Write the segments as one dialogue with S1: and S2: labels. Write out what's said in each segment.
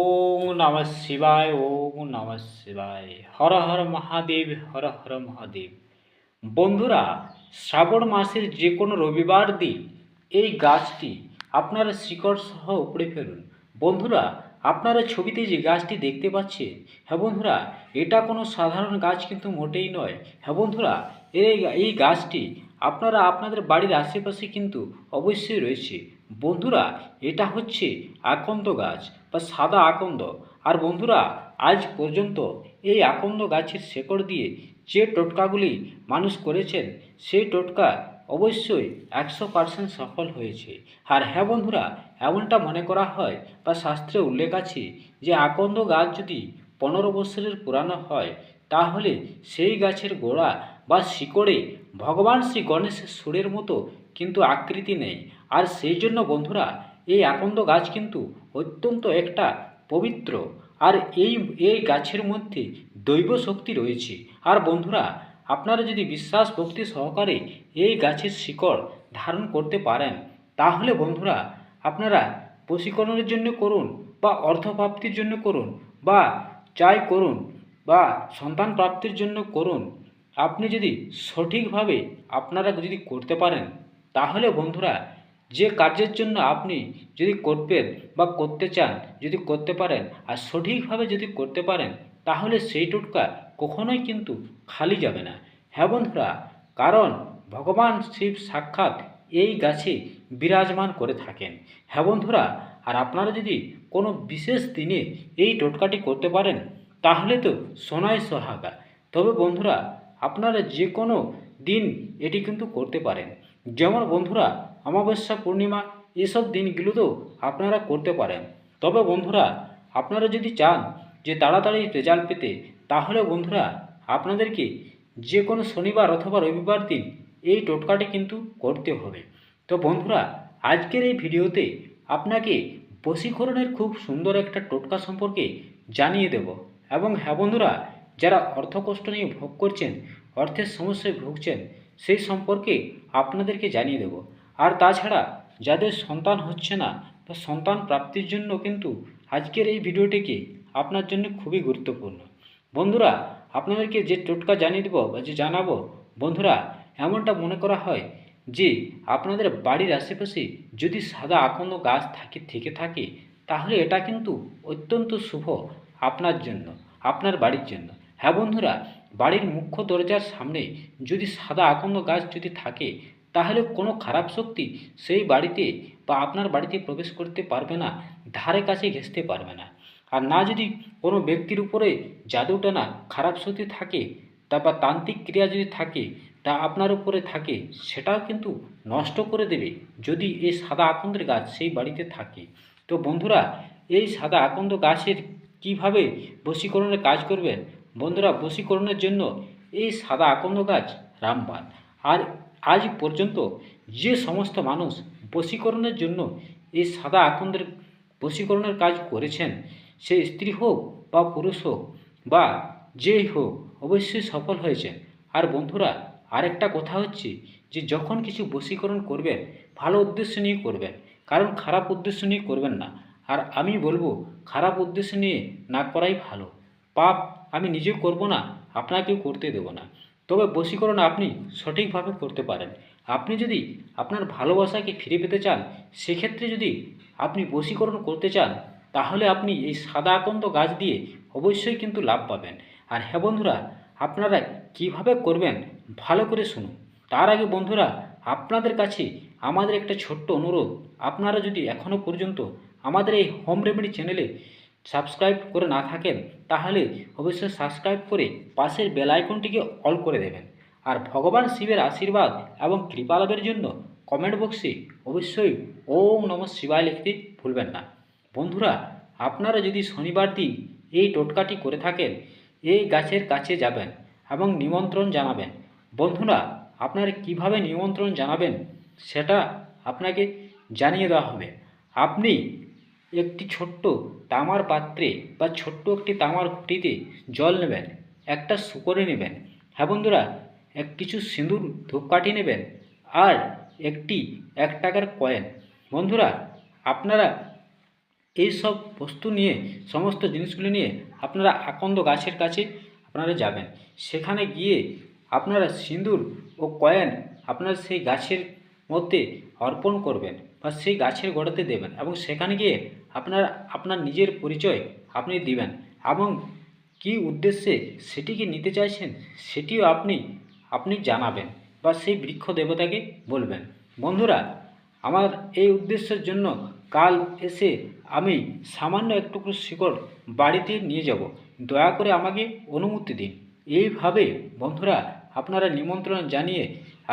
S1: ওম নম শিবায় ওম নম শিবায় হর হর মহাদেব হর হর মহাদেব বন্ধুরা, শ্রাবণ মাসের যে কোনো রবিবার দিন এই গাছটি আপনারা শিকড় সহ উপড়ে ফেলুন। বন্ধুরা, আপনারা ছবিতে যে গাছটি দেখতে পাচ্ছেন হ্যাঁ বন্ধুরা, এটা কোনো সাধারণ গাছ কিন্তু মোটেই নয়। হ্যাঁ বন্ধুরা, এই এই গাছটি আপনারা আপনাদের বাড়ির আশেপাশে কিন্তু অবশ্যই রয়েছে। বন্ধুরা, এটা হচ্ছে আকন্দ গাছ বা সাদা আকন্দ। আর বন্ধুরা, আজ পর্যন্ত এই আকন্দ গাছের শেকড় দিয়ে যে টোটকাগুলি মানুষ করেছেন, সেই টোটকা অবশ্যই একশো পার্সেন্ট সফল হয়েছে। আর হ্যাঁ বন্ধুরা, এমনটা মনে করা হয় বা শাস্ত্রে উল্লেখ আছে যে আকন্দ গাছ যদি পনেরো বছরের পুরানো হয়, তাহলে সেই গাছের গোড়া বা শিকড়ে ভগবান শ্রী গণেশের সুরের মতো কিন্তু আকৃতি নেই। আর সেই জন্য বন্ধুরা, এই আকন্দ গাছ কিন্তু অত্যন্ত একটা পবিত্র। আর এই এই গাছের মধ্যে দৈব শক্তি রয়েছে। আর বন্ধুরা, আপনারা যদি বিশ্বাস ভক্তি সহকারে এই গাছের শিকড় ধারণ করতে পারেন, তাহলে বন্ধুরা, আপনারা বশীকরণের জন্য করুন বা অর্থপ্রাপ্তির জন্য করুন বা চাই করুন বা সন্তান প্রাপ্তির জন্য করুন আপনি যদি সঠিকভাবে আপনারা যদি করতে পারেন, তাহলে বন্ধুরা যে কাজের জন্য আপনি যদি করবেন বা করতে চান, যদি করতে পারেন আর সঠিকভাবে যদি করতে পারেন, তাহলে সেই টোটকা কখনোই কিন্তু খালি যাবে না। হ্যাঁ বন্ধুরা, কারণ ভগবান শিব সাক্ষাৎ এই গাছে বিরাজমান করে থাকেন। হ্যাঁ বন্ধুরা, আর আপনারা যদি কোনো বিশেষ দিনে এই টোটকাটি করতে পারেন, তাহলে তো সোনায় সোহাগা। তবে বন্ধুরা আপনারা যে কোনো দিন এটি কিন্তু করতে পারেন। যেমন বন্ধুরা, অমাবস্যা পূর্ণিমা, এসব দিনগুলোতেও আপনারা করতে পারেন। তবে বন্ধুরা, আপনারা যদি চান যে তাড়াতাড়ি রেজাল্ট পেতে, তাহলে বন্ধুরা, আপনাদেরকে যে কোনো শনিবার অথবা রবিবার দিন এই টোটকাটি কিন্তু করতে হবে। তো বন্ধুরা, আজকের এই ভিডিওতে আপনাকে বশীকরণের খুব সুন্দর একটা টোটকা সম্পর্কে জানিয়ে দেব। এবং হ্যাঁ বন্ধুরা যারা অর্থকষ্ট নিয়ে ভোগ করছেন, অর্থের সমস্যায় ভুগছেন, সেই সম্পর্কে আপনাদেরকে জানিয়ে দেব। আর তাছাড়া, যাদের সন্তান হচ্ছে না বা সন্তান প্রাপ্তির জন্য কিন্তু আজকের এই ভিডিওটিকে আপনার জন্য খুবই গুরুত্বপূর্ণ। বন্ধুরা, আপনাদেরকে যে টোটকা জানিয়ে দেবো বা যে জানাব, বন্ধুরা, এমনটা মনে করা হয় যে আপনাদের বাড়ির আশেপাশে যদি সাদা আকন্দ গাছ থাকে, থেকে থাকে, তাহলে এটা কিন্তু অত্যন্ত শুভ আপনার জন্য, আপনার বাড়ির জন্য। হ্যাঁ বন্ধুরা, বাড়ির মুখ্য দরজার সামনে যদি সাদা আকন্দ গাছ যদি থাকে, তাহলে কোনো খারাপ শক্তি সেই বাড়িতে বা আপনার বাড়িতে প্রবেশ করতে পারবে না, ধারে কাছে ঘেঁষতে পারবে না। আর না যদি কোনো ব্যক্তির উপরে জাদুটানা খারাপ শক্তি থাকে তারপর তান্ত্রিক ক্রিয়া যদি থাকে, তা আপনার উপরে থাকে, সেটাও কিন্তু নষ্ট করে দেবে যদি এই সাদা আকন্দের গাছ সেই বাড়িতে থাকে। তো বন্ধুরা, এই সাদা আকন্দ গাছের কীভাবে বশীকরণের কাজ করবেন? বন্ধুরা বশীকরণের জন্য এই সাদা আকন্দ গাছ রামবান। আর আজ পর্যন্ত যে সমস্ত মানুষ বশীকরণের জন্য এই সাদা আকন্দের বশীকরণের কাজ করেছেন, সে স্ত্রী হোক বা পুরুষ হোক বা যেই হোক, অবশ্যই সফল হয়েছেন। আর বন্ধুরা, আরেকটা কথা হচ্ছে যে যখন কিছু বশীকরণ করবেন, ভালো উদ্দেশ্য নিয়ে করবেন, কারণ খারাপ উদ্দেশ্য নিয়ে করবেন না। আর আমি বলব, খারাপ উদ্দেশ্য নিয়ে না করাই ভালো। পাপ আমি নিজে করব না, আপনাকেও করতে দেব না। তবে বশীকরণ আপনি সঠিকভাবে করতে পারেন। আপনি যদি আপনার ভালোবাসাকে ফিরে পেতে চান, সেক্ষেত্রে যদি আপনি বশীকরণ করতে চান, তাহলে আপনি এই সাদা আকন্দ গাছ দিয়ে অবশ্যই কিন্তু লাভ পাবেন। আর হ্যাঁ বন্ধুরা, আপনারা কীভাবে করবেন ভালো করে শুনুন। তার আগে বন্ধুরা, আপনাদের কাছে আমাদের একটা ছোট্ট অনুরোধ। আপনারা যদি এখনও পর্যন্ত আমাদের এই হোম রেমেডি চ্যানেলে সাবস্ক্রাইব করে না থাকেন, তাহলে অবশ্যই সাবস্ক্রাইব করে পাশের বেল আইকনটিকে অল করে দেবেন। আর ভগবান শিবের আশীর্বাদ এবং কৃপা লাভের জন্য কমেন্ট বক্সে অবশ্যই ওম নম শিবায় লিখতে ভুলবেন না। বন্ধুরা, আপনারা যদি শনিবার দিন এই টোটকাটি করে থাকেন, এই গাছের কাছে যাবেন এবং নিমন্ত্রণ জানাবেন, বন্ধুরা, আপনারা কীভাবে নিমন্ত্রণ জানাবেন সেটা আপনাকে জানিয়ে দেওয়া হবে। আপনি একটি ছোট্ট তামার পাত্রে বা ছোট্ট একটি তামার ঘটিতে জল নেবেন, একটা শুকরে নেবেন। হ্যাঁ বন্ধুরা, এক কিছু সিঁদুর ধূপকাঠি নেবেন আর একটি এক টাকার কয়েন। বন্ধুরা, আপনারা এই সব বস্তু নিয়ে, সমস্ত জিনিসগুলি নিয়ে আপনারা আকন্দ গাছের কাছে আপনারা যাবেন। সেখানে গিয়ে আপনারা সিঁদুর ও কয়েন আপনারা সেই গাছের মধ্যে অর্পণ করবেন। বা সেই গাছের গোড়াতে দেবেন এবং সেখানে গিয়ে আপনার আপনার নিজের পরিচয় আপনি দিবেন এবং কী উদ্দেশ্যে সেটিকে নিতে চাইছেন সেটিও আপনি আপনি জানাবেন বা সেই বৃক্ষ দেবতাকে বলবেন। বন্ধুরা, আমার এই উদ্দেশ্যের জন্য কাল এসে আমি সামান্য একটুকু শিকড় বাড়িতে নিয়ে যাব। দয়া করে আমাকে অনুমতি দিন। এইভাবে বন্ধুরা, আপনারা নিমন্ত্রণ জানিয়ে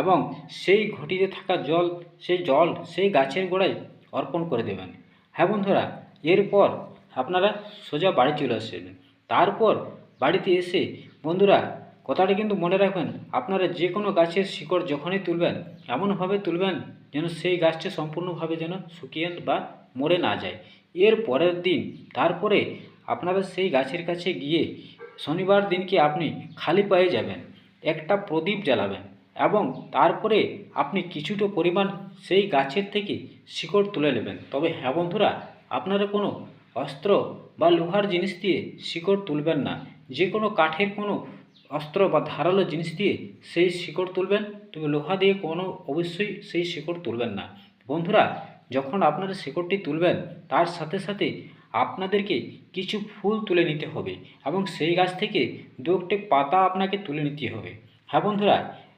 S1: এবং সেই ঘটিতে থাকা জল, সেই জল সেই গাছের গোড়ায় অর্পণ করে দেবেন। হ্যাঁ বন্ধুরা, এরপর আপনারা সোজা বাড়ি চলে আসবেন। তারপর বাড়িতে এসে বন্ধুরা, কথাটা কিন্তু মনে রাখবেন, আপনারা যে কোনো গাছের শিকড় যখনই তুলবেন, এমনভাবে তুলবেন যেন সেই গাছটি সম্পূর্ণভাবে যেন শুকিয়ে বা মরে না যায়। এর পরের দিন, তারপরে আপনারা সেই গাছের কাছে গিয়ে শনিবার দিনকে আপনি খালি পায়ে যাবেন, একটা প্রদীপ জ্বালাবেন। এবং তারপরে আপনি কিছুটা পরিমাণ সেই গাছের থেকে শিকড় তুলে নেবেন। তবে হ্যাঁ বন্ধুরা, আপনারা কোনো অস্ত্র বা লোহার জিনিস দিয়ে শিকড় তুলবেন না। যে কোনো কাঠের কোনো অস্ত্র বা ধারালো জিনিস দিয়ে সেই শিকড় তুলবেন। তবে লোহা দিয়ে কোনো অবশ্যই সেই শিকড় তুলবেন না। বন্ধুরা, যখন আপনারা শিকড়টি তুলবেন, তার সাথে সাথে আপনাদেরকে কিছু ফুল তুলে নিতে হবে এবং সেই গাছ থেকে দু একটি পাতা আপনাকে তুলে নিতে হবে। হ্যাঁ বন্ধুরা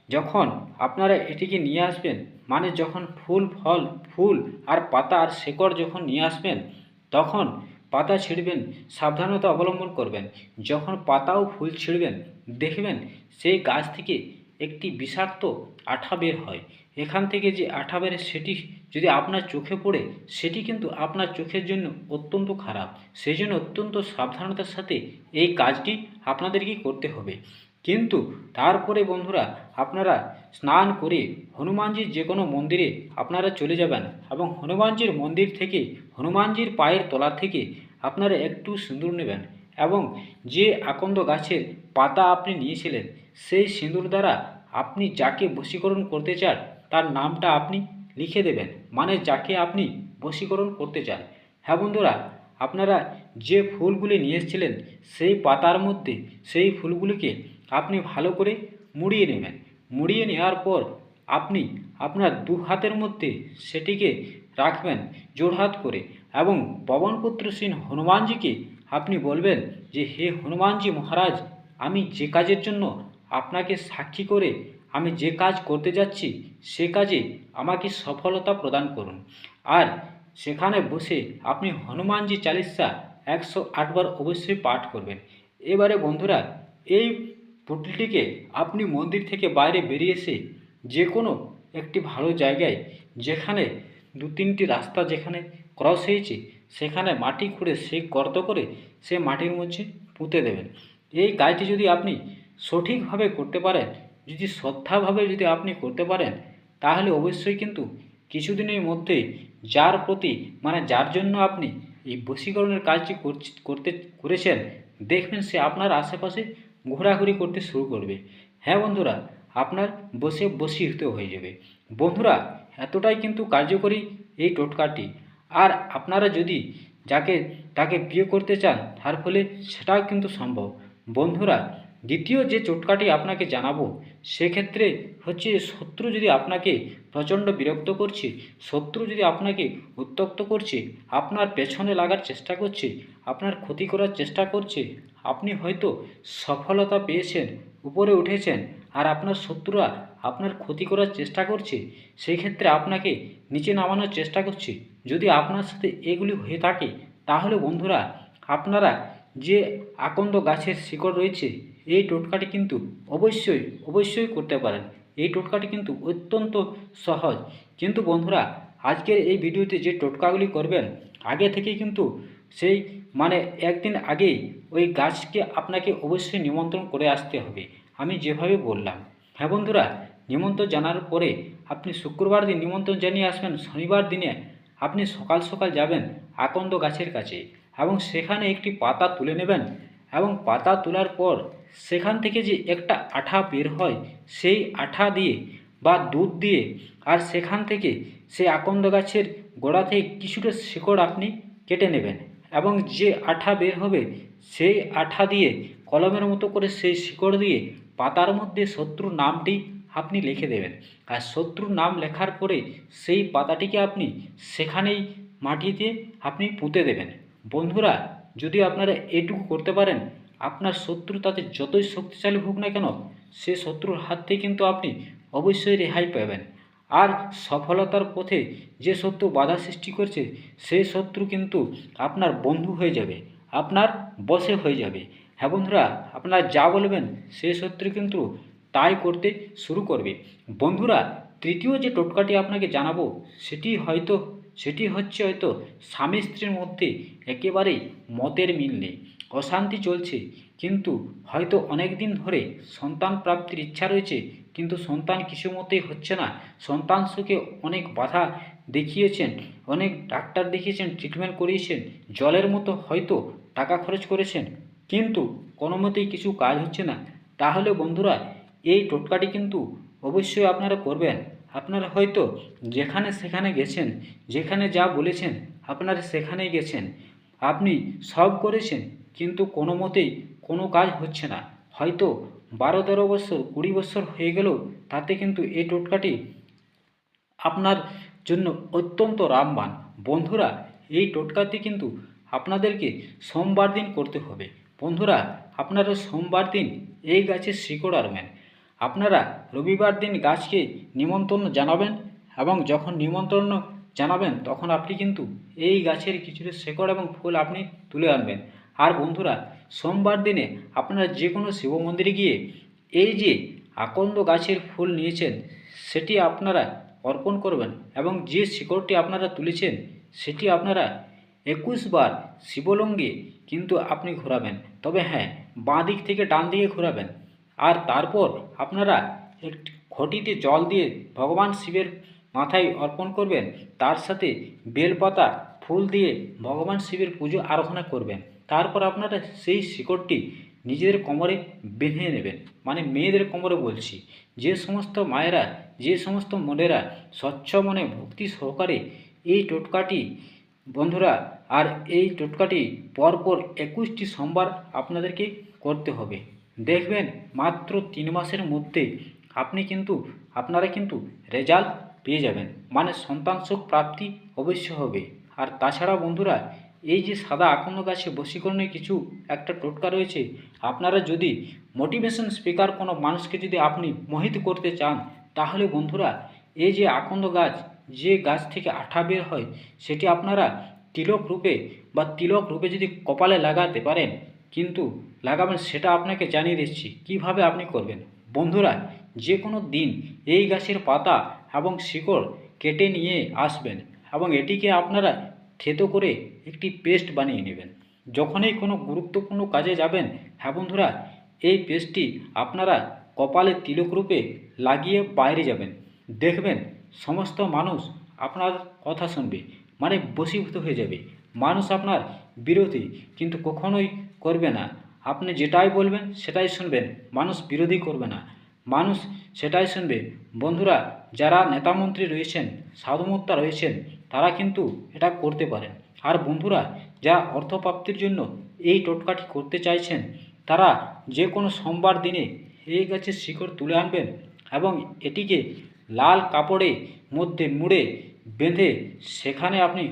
S1: যখন আপনারা এটিকে নিয়ে আসবেন মানে যখন ফুল, ফল, ফুল আর পাতা আর শেকড় যখন নিয়ে আসবেন, তখন পাতা ছিঁড়বেন, সাবধানতা অবলম্বন করবেন। যখন পাতা ও ফুল ছিঁড়বেন, দেখবেন সেই গাছ থেকে একটি বিষাক্ত আঠা বের হয়। এখান থেকে যে আঠা বেরে সেটি যদি আপনার চোখে পড়ে, সেটি কিন্তু আপনার চোখের জন্য অত্যন্ত খারাপ। সেই জন্য অত্যন্ত সাবধানতার সাথে এই কাজটি আপনাদেরকেই করতে হবে। কিন্তু তারপরে বন্ধুরা আপনারা স্নান করে হনুমানজির যে কোনো মন্দিরে আপনারা চলে যাবেন এবং হনুমানজির মন্দির থেকে হনুমানজির পায়ের তলা থেকে আপনারা একটু সিঁদুর নেবেন এবং যে আকন্দ গাছের পাতা আপনি নিয়েছিলেন, সেই সিঁদুর দ্বারা আপনি যাকে বশীকরণ করতে চান, তার নামটা আপনি লিখে দেবেন। মানে যাকে আপনি বশীকরণ করতে চান। হ্যাঁ বন্ধুরা, আপনারা যে ফুলগুলি নিয়ে এসেছিলেন, সেই পাতার মধ্যে সেই ফুলগুলিকে আপনি ভালো করে মুড়িয়ে নেবেন। মুড়িয়ে নেওয়ার পর আপনি আপনার দু হাতের মধ্যে সেটিকে রাখবেন জোড়হাত করে এবং পবনপুত্র সিং হনুমানজিকে আপনি বলবেন যে, হে হনুমানজি মহারাজ, আমি যে কাজের জন্য আপনাকে সাক্ষী করে আমি যে কাজ করতে যাচ্ছি, সে কাজে আমাকে সফলতা প্রদান করুন। আর সেখানে বসে আপনি হনুমানজি চালিসা একশো আটবার অবশ্যই পাঠ করবেন। এবারে বন্ধুরা, এই পুটলিটিকে আপনি মন্দির থেকে বাইরে বেরিয়ে এসে যে কোনো একটি ভালো জায়গায় যেখানে দু তিনটি রাস্তা যেখানে ক্রস হয়েছে, সেখানে মাটি খুঁড়ে সে গর্ত করে সে মাটির মধ্যে পুঁতে দেবেন। এই কাজটি যদি আপনি সঠিকভাবে করতে পারেন, যদি শ্রদ্ধাভাবে যদি আপনি করতে পারেন, তাহলে অবশ্যই কিন্তু কিছুদিনের মধ্যে যার প্রতি মানে যার জন্য আপনি এই বশীকরণের কাজটি করতে, করেছেন, দেখবেন সে আপনার আশেপাশে ঘোরাঘুরি করতে শুরু করবে। হ্যাঁ বন্ধুরা, আপনার বসে বশীভূত হয়ে যাবে। বন্ধুরা, এতটাই কিন্তু কার্যকরী এই টোটকাটি। আর আপনারা যদি যাকে, তাকে বিয়ে করতে চান, তার ফলে সেটাও কিন্তু সম্ভব। বন্ধুরা, দ্বিতীয় যে টোটকাটি আপনাকে জানাব, সেক্ষেত্রে হচ্ছে শত্রু যদি আপনাকে প্রচণ্ড বিরক্ত করছে, শত্রু যদি আপনাকে উত্তক্ত করছে, আপনার পেছনে লাগার চেষ্টা করছে, আপনার ক্ষতি করার চেষ্টা করছে আপনি হয়তো সফলতা পেয়েছেন, উপরে উঠেছেন আর আপনার শত্রুরা আপনার ক্ষতি করার চেষ্টা করছে সেই ক্ষেত্রে আপনাকে নিচে নামানোর চেষ্টা করছে। যদি আপনার সাথে এগুলি হয়ে থাকে, তাহলে বন্ধুরা, আপনারা যে আকন্দ গাছের শিকড় রয়েছে, এই টোটকাটি কিন্তু অবশ্যই অবশ্যই করতে পারেন। এই টোটকাটি কিন্তু অত্যন্ত সহজ। কিন্তু বন্ধুরা, আজকের এই ভিডিওতে যে টোটকাগুলি করবেন, আগে থেকেই কিন্তু সেই মানে একদিন আগেই ওই গাছকে আপনাকে অবশ্যই নিমন্ত্রণ করে আসতে হবে, আমি যেভাবে বললাম। হ্যাঁ বন্ধুরা, নিমন্ত্রণ জানার পরে আপনি শুক্রবার দিন নিমন্ত্রণ জানিয়ে আসবেন, শনিবার দিনে আপনি সকাল সকাল যাবেন আকন্দ গাছের কাছে এবং সেখানে একটি পাতা তুলে নেবেন এবং পাতা তোলার পর সেখান থেকে যে একটা আঠা বের হয়, সেই আঠা দিয়ে বা দুধ দিয়ে আর সেখান থেকে সেই আকন্দ গাছের গোড়া থেকে কিছুটা শিকড় আপনি কেটে নেবেন। এবং যে আঠা বের হবে, সেই আঠা দিয়ে কলমের মতো করে সেই শিকড় দিয়ে পাতার মধ্যে শত্রুর নামটি আপনি লিখে দেবেন। আর শত্রুর নাম লেখার পরে সেই পাতাটিকে আপনি সেখানেই মাটিতে আপনি পুঁতে দেবেন। বন্ধুরা, যদি আপনারা এটুকু করতে পারেন, আপনার শত্রু তাতে যতই শক্তিশালী হোক না কেন, সে শত্রুর হাত থেকে কিন্তু আপনি অবশ্যই রেহাই পাবেন। আর সফলতার পথে যে শত্রু বাধা সৃষ্টি করছে সেই শত্রু কিন্তু আপনার বন্ধু হয়ে যাবে, আপনার বসে হয়ে যাবে। হ্যাঁ বন্ধুরা, আপনারা যা বলবেন সেই শত্রু কিন্তু তাই করতে শুরু করবে। বন্ধুরা, তৃতীয় যে টোটকাটি আপনাকে জানাব, সেটি হয়তো, সেটি হচ্ছে হয়তো স্বামী স্ত্রীর মধ্যে একেবারেই মতের মিল নেই। অশান্তি চলছে, কিন্তু হয়তো অনেক দিন ধরে সন্তান প্রাপ্তির ইচ্ছা রয়েছে কিন্তু সন্তান কিছু মতেই হচ্ছে না? সন্তান সুখে অনেক বাধা দেখিয়েছেন, অনেক ডাক্তার দেখিয়েছেন ট্রিটমেন্ট করিয়েছেন, জলের মতো হয়তো টাকা খরচ করেছেন। কিন্তু কোনো মতেই কিছু কাজ হচ্ছে না। তাহলে বন্ধুরা, এই টোটকাটি কিন্তু অবশ্যই আপনারা করবেন। আপনারা হয়তো যেখানে সেখানে গেছেন, যেখানে যা বলেছেন, আপনারা সেখানেই গেছেন। আপনি সব করেছেন, কিন্তু কোনো মতেই কোনো কাজ হচ্ছে না। হয়তো বারো তেরো বছর, কুড়ি বছর হয়ে গেলেও তাতে কিন্তু এই টোটকাটি আপনার জন্য অত্যন্ত রামবান। বন্ধুরা, এই টোটকাটি কিন্তু আপনাদেরকে সোমবার দিন করতে হবে। বন্ধুরা, আপনারা সোমবার দিন এই গাছের শিকড় আনবেন। আপনারা রবিবার দিন গাছকে নিমন্ত্রণ জানাবেন এবং যখন নিমন্ত্রণ জানাবেন, তখন আপনি কিন্তু এই গাছের কিছুটা শেকড় এবং ফুল আপনি তুলে আনবেন। আর বন্ধুরা সোমবার দিনে আপনারা যে কোনো শিব মন্দিরে গিয়ে এই যে আকন্দ গাছের ফুল নিয়েছেন, সেটি আপনারা অর্পণ করবেন এবং যে শিকড়টি আপনারা তুলেছেন, সেটি আপনারা একুশ বার শিবলঙ্গে কিন্তু আপনি ঘোরাবেন। তবে হ্যাঁ বাঁ দিক থেকে ডান দিকে ঘোরাবেন। আর তারপর আপনারা একটি ঘটিতে জল দিয়ে ভগবান শিবের মাথায় অর্পণ করবেন, তার সাথে বেলপাতা, ফুল দিয়ে ভগবান শিবের পুজো আরাধনা করবেন। তারপর আপনারা সেই শিকড়টি নিজেদের কোমরে বেঁধে নেবেন। মানে মেয়েদের কোমরে বলছি। যে সমস্ত মায়েরা, যে সমস্ত মনেরা স্বচ্ছ মনে ভক্তি সহকারে এই টোটকাটি, বন্ধুরা, আর এই টোটকাটি পরপর একুশটি সোমবার আপনাদেরকে করতে হবে। দেখবেন মাত্র তিন মাসের মধ্যে আপনি কিন্তু, আপনারা কিন্তু রেজাল্ট পেয়ে যাবেন। মানে সন্তান সুখ প্রাপ্তি অবশ্য হবে। আর তাছাড়া বন্ধুরা এই যে সাদা আকন্দ গাছে বশীকরণের কিছু একটা টোটকা রয়েছে, আপনারা যদি মোটিভেশন স্পিকার কোনো মানুষকে যদি আপনি মোহিত করতে চান, তাহলে বন্ধুরা, এই যে আকন্দ গাছ, যে গাছ থেকে আঠা বের হয়, সেটি আপনারা তিলক রূপে বা তিলক রূপে যদি কপালে লাগাতে পারেন, কিন্তু লাগাবেন সেটা আপনাকে জানিয়ে দিচ্ছি, কীভাবে আপনি করবেন? বন্ধুরা যে কোনো দিন এই গাছের পাতা এবং শিকড় কেটে নিয়ে আসবেন এবং এটিকে আপনারা থেতো করে একটি পেস্ট বানিয়ে নেবেন। যখনই কোনো গুরুত্বপূর্ণ কাজে যাবেন হ্যাঁ বন্ধুরা, এই পেস্টটি আপনারা কপালে তিলক রূপে লাগিয়ে বাইরে যাবেন। দেখবেন সমস্ত মানুষ আপনার কথা শুনবে মানে বশীভূত হয়ে যাবে। মানুষ আপনার বিরোধী, কিন্তু কখনোই করবে না। আপনি যেটাই বলবেন, সেটাই শুনবেন। মানুষ বিরোধী করবে না। মানুষ সেটাই শুনবে। বন্ধুরা, যারা নেতামন্ত্রী রয়েছেন সাধুমত্তা রয়েছেন তারা কিন্তু এটা করতে পারেন। আর বন্ধুরা যারা অর্থপ্রাপ্তির জন্য এই টোটকাটি করতে চাইছেন, তারা যে কোনো সোমবার দিনে এই গাছের শিকড় তুলে আনবেন এবং এটিকে লাল কাপড়ে মধ্যে মুড়ে বেঁধে সেখানে আপনি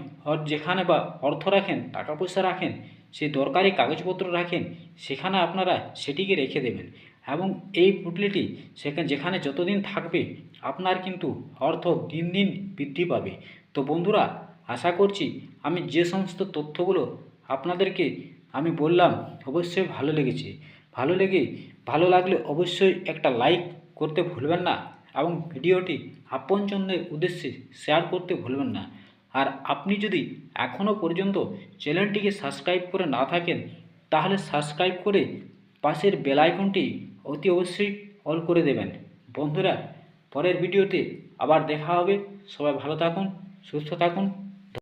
S1: যেখানে বা অর্থ রাখেন টাকা পয়সা রাখেন সেই দরকারি কাগজপত্র রাখেন, সেখানে আপনারা সেটিকে রেখে দেবেন এবং এই পুটলিটি সেখানে যেখানে যতদিন থাকবে, আপনার কিন্তু অর্থ দিন দিন বৃদ্ধি পাবে। তো বন্ধুরা, আশা করছি আমি যে সমস্ত তথ্যগুলো আপনাদেরকে আমি বললাম অবশ্যই ভালো লেগেছে। ভালো লেগে, ভালো লাগলে অবশ্যই একটা লাইক করতে ভুলবেন না এবং ভিডিওটি আপনজনদের উদ্দেশ্যে শেয়ার করতে ভুলবেন না। আর আপনি যদি এখনও পর্যন্ত চ্যানেলটিকে সাবস্ক্রাইব করে না থাকেন, তাহলে সাবস্ক্রাইব করে পাশের বেল আইকনটি অতি অবশ্যই অল করে দেবেন। বন্ধুরা, পরের ভিডিওতে আবার দেখা হবে। সবাই ভালো থাকুন। সুস্থ থাকুন।